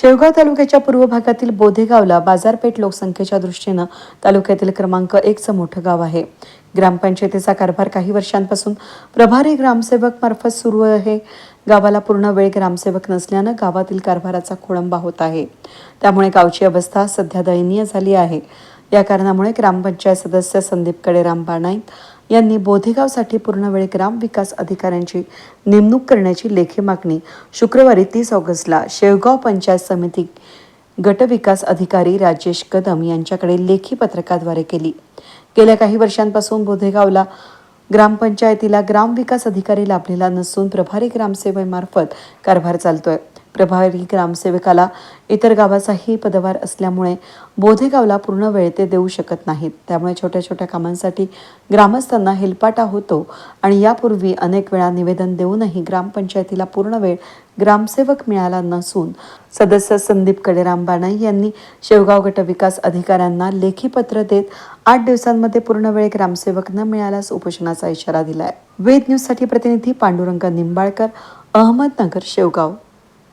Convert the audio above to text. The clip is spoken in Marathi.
शेवगाव तालुक्याच्या पूर्व भागातील बोधेगावला बाजारपेठ लोकसंख्येच्या दृष्टीनं तालुक्यातील क्रमांक एकचं मोठं गाव आहे. ग्रामपंचायतीचा कारभार काही वर्षांपासून प्रभारी ग्रामसेवक मार्फत सुरू आहे. गावाला पूर्ण वेळ ग्रामसेवक नसल्यानं गावातील कारभाराचा खोळंबा होत आहे. त्यामुळे गावची अवस्था सध्या दयनीय झाली आहे. या कारणामुळे ग्रामपंचायत सदस्य संदीप कडेराम बाणाईत यांनी बोधेगावसाठी पूर्णवेळ ग्रामविकास अधिकाऱ्यांची नेमणूक करण्याची लेखी मागणी शुक्रवारी तीस ऑगस्टला शेवगाव पंचायत समिती गटविकास अधिकारी राजेश कदम यांच्याकडे लेखी पत्रकाद्वारे केली. गेल्या काही वर्षांपासून बोधेगावला ग्रामपंचायतीला ग्रामविकास अधिकारी लाभलेला नसून प्रभारी ग्रामसेवेमार्फत कारभार चालतोय. प्रभारी ग्रामसेवकाला इतर गावाचाही पदभार असल्यामुळे बोधेगावला पूर्ण वेळ ते देऊ शकत नाहीत. त्यामुळे छोट्या छोट्या कामांसाठी ग्रामस्थांना हेलपाटा होतो आणि यापूर्वी अनेक वेळा निवेदन देऊनही ग्रामपंचायतीला पूर्ण वेळ ग्रामसेवक मिळाला नसून सदस्य संदीप कडेराम बाणाई यांनी शेवगाव गट विकास अधिकाऱ्यांना लेखी पत्र देत आठ दिवसांमध्ये पूर्ण वेळ ग्रामसेवक न मिळाल्यास उपोषणाचा इशारा दिलाय. वेद न्यूजसाठी प्रतिनिधी पांडुरंग निंबाळकर अहमदनगर शेवगाव.